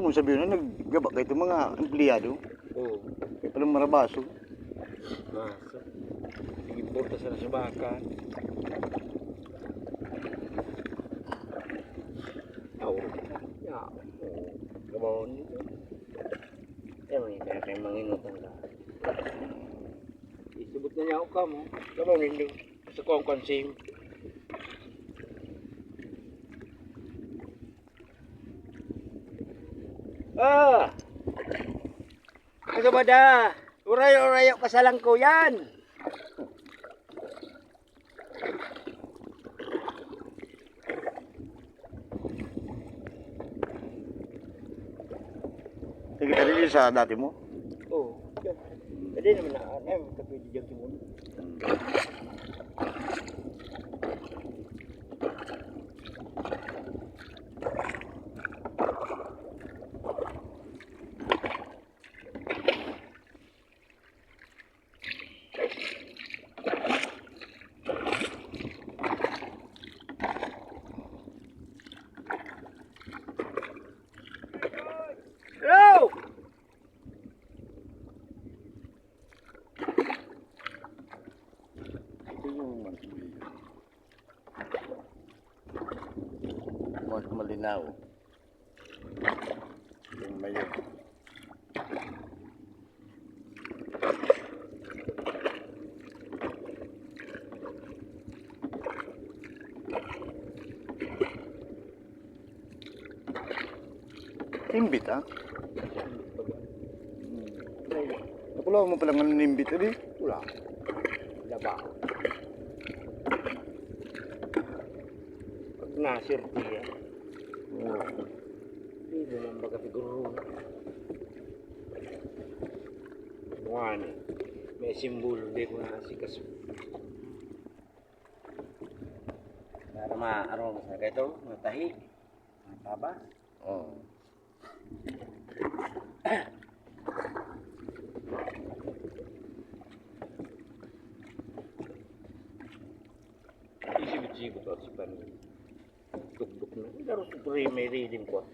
Gusto mo sabihin na naggaba kayo itong mga empleyado? Oo. Kaya palang marabaso. Masa. Sige porta sa nasubakan. Aw. Ya. Gabaw nito. Eh, may kaya kayo manginutan ka. Isubot na niya ako ka mo. Gabaw nito. Sa kong Ah! Ano ba da? Urayo-urayo ka sa lang ko yan. Sige, tali sa dati mo. Oo. Oh, Pwede naman na. Ano yung kapili dyan kimuno? Malinaw. Yung mayo. Imbit ah. Napulaw mo pala ng imbit eh. Wala. Wala ba? Pag nasirti yan, Oh. hindi naman baga siguro. Buwan eh. May simbolo, di ko nasikas. Para maaraw sa ito, matahi. Mataba. Oh. Isibit-sibit ako sa panin. Duk-duk na. Laro sa pre, may reading ko.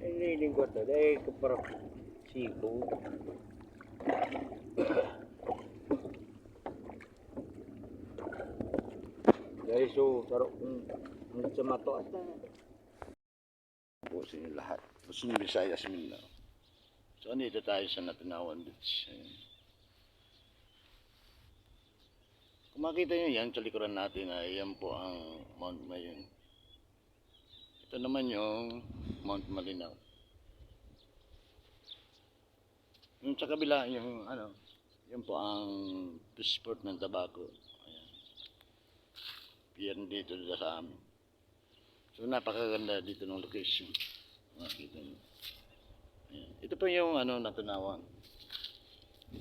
May reading ko ito. Dahil kaparap sigo. Dahil so, taro kung hanggang sa mato at Pusin yung lahat. Pusin yung Visayas Mindanao. So, andito tayo sa Natinawan Beach. Ayan. Kung makita nyo yan, sa likuran natin ay yan po ang Mount Mayon. Ito naman yung Mount Malinaw. Yung sa kabila, yung ano, yan po ang Fishport ng Tabaco. Ayan. Pier dito sa amin. So napakaganda dito ng location. Makita niyo. Ayan. Ito po yung ano natunawan.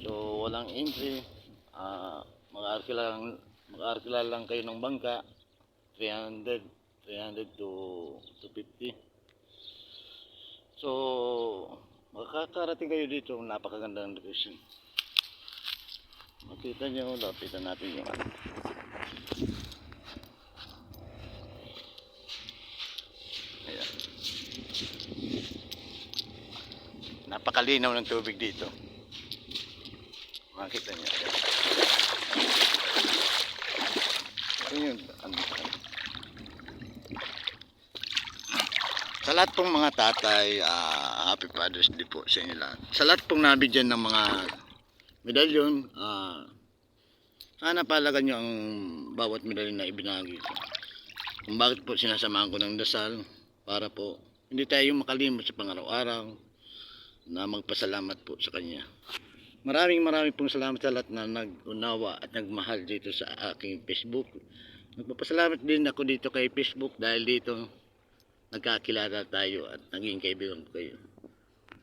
So walang entry. Ah, mag-arkila lang mag-arkila lang kayo ng bangka 300 300 to 250. So makakarating kayo dito napakaganda ng location. Makita niyo, lapitan natin yung ano. Napakalinaw ng tubig dito. Makita niyo. Ayan. Ito yun. Ano, sa lahat pong mga tatay, ah, happy Father's Day po sa inyo lahat. Sa lahat pong nabigyan ng mga medalyon, ah, sana palagan nyo ang bawat medalyon na ibinagi ko. Kung bakit po sinasamahan ko ng dasal, para po hindi tayo makalimot sa pangaraw-araw na magpasalamat po sa Kanya. Maraming maraming pong salamat sa lahat na nag-unawa at nagmahal dito sa aking Facebook. Nagpapasalamat din ako dito kay Facebook dahil dito nagkakilala tayo at naging kaibigan ko kayo.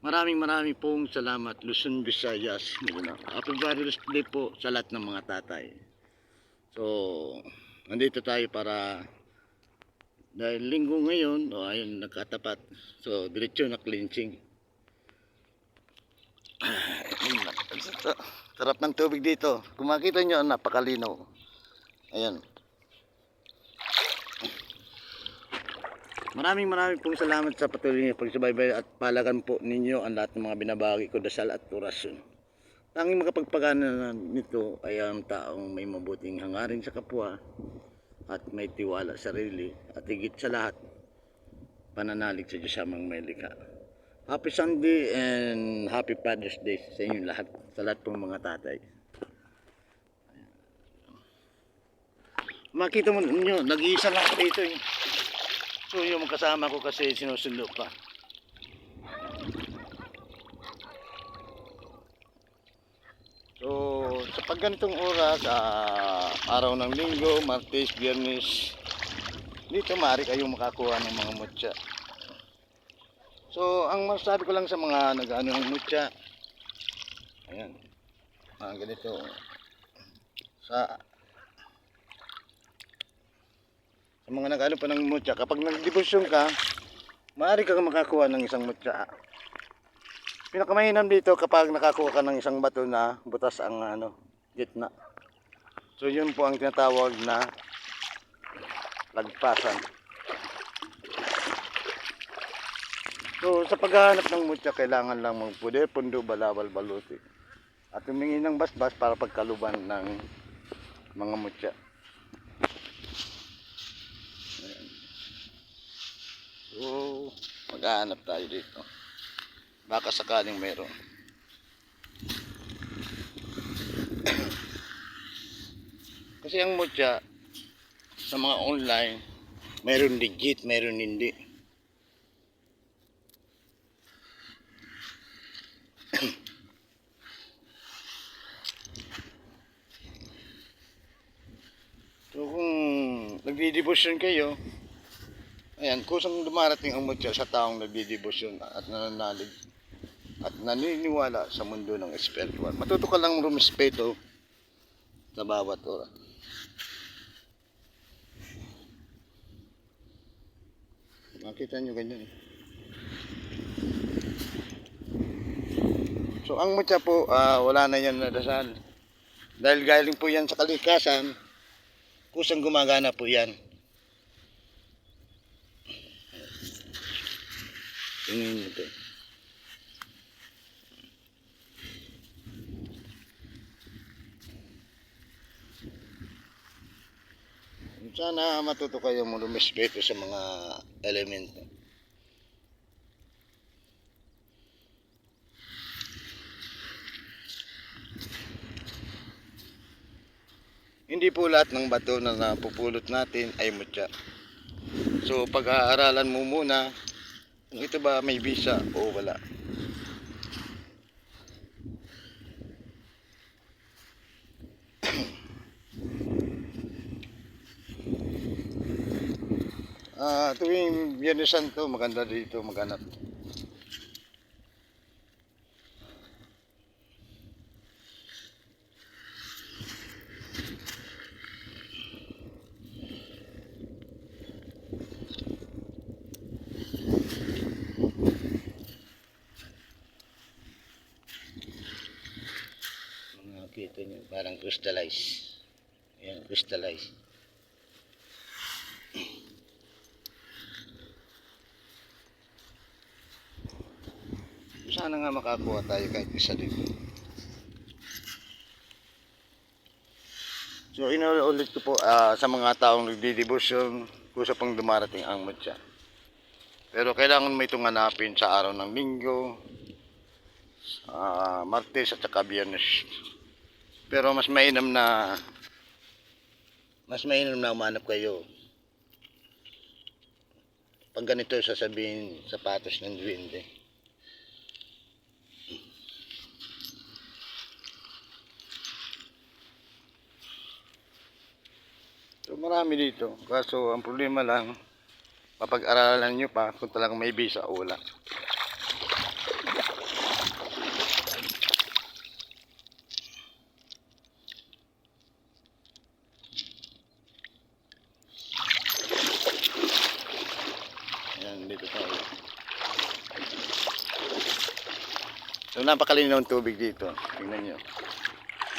Maraming maraming pong salamat Luzon, Visayas, Mindanao. Happy Father's Day po sa lahat ng mga tatay. So, nandito tayo para dahil linggo ngayon, o ayun, nagkatapat. So, diretso na cleansing. Sa- Sarap ng tubig dito. Kung makita nyo, napakalinaw. Ayan. Maraming maraming pong salamat sa patuloy niyo pagsubaybay at palagan po ninyo ang lahat ng mga binabagi ko dasal at orasyon. Tanging makapagpagana nito ay ang taong may mabuting hangarin sa kapwa at may tiwala sa sarili at higit sa lahat pananalig sa Diyos amang may likha. Happy Sunday and Happy Father's Day sa inyo lahat, sa lahat pong mga tatay. Makita mo ninyo, nag-iisa lang ako dito eh. So yung kasama ko kasi sinusundo pa. So sa pagganitong oras, ah, araw ng linggo, martes, biyernes, dito maaari kayong makakuha ng mga mutya. So ang masasabi ko lang sa mga nag-ano ng mutya, ayan, mga ganito, sa sa mga nag-ano pa ng mutya, kapag nagdebosyon ka, maaari ka makakuha ng isang mutya. Pinakamahinam dito kapag nakakuha ka ng isang bato na butas ang ano, gitna. So yun po ang tinatawag na lagpasan. So sa paghahanap ng mutya, kailangan lang magpuder, pundo, balawal, baluti. At humingi ng basbas para pagkaluban ng mga mutya. So, maghahanap tayo dito. Baka sakaling meron. Kasi ang mutya sa mga online, meron legit, meron hindi. So kung nagdidebosyon kayo, Ayan, kusang dumarating ang mutya sa taong nagdidebosyon at nananalig at naniniwala sa mundo ng espiritual. Matuto ka lang rumispeto sa bawat oras. Makita nyo ganyan eh. So ang mutya po, ah, wala na yan na dasal. Dahil galing po yan sa kalikasan, kusang gumagana po yan. Tingnan nyo ito. Sana matuto kayo lumispeto sa mga elemento. Hindi po lahat ng bato na napupulot natin ay mutya. So pag-aaralan mo muna kung ito ba may visa o wala. Ah, tuwing Biyernes Santo, maganda dito maghanap. Makikita nyo, parang crystallize. Ayan, crystallize. Sana nga makakuha tayo kahit isa dito. So inuulit ko po ah, sa mga taong nagdidebosyon kusa pang dumarating ang mutya. Pero kailangan mo itong sa araw ng linggo, ah, martes at saka biyernes. Pero mas mainam na mas mainam na umanap kayo. Pag ganito sasabihin sapatos ng duwende. So marami dito. Kaso ang problema lang, mapag-aralan nyo pa kung talagang may visa o wala. So napakalinaw ang tubig dito. Tingnan nyo.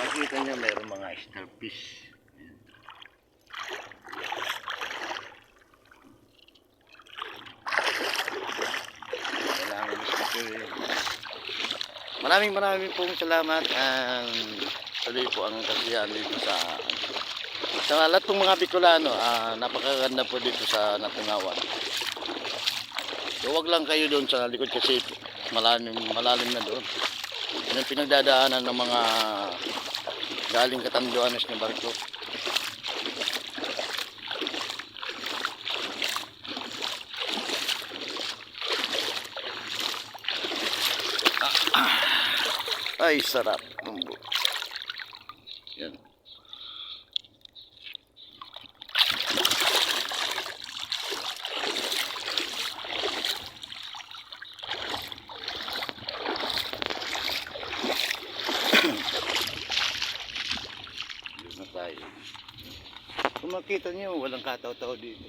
Makita nyo mayroong mga starfish. Kailangan gusto. Eh. Maraming maraming pong salamat ang tuloy po ang kasiyahan dito sa sa lahat pong mga Bicolano, ah, napakaganda po dito sa Natungawan. So, wag lang kayo doon sa likod kasi malalim, malalim na doon. Yan ang pinagdadaanan ng mga galing Katanduanes na barko. Ay, sarap. ng bu- Yan. Doon na tayo. Kung makita niyo, walang kataw-taw dito.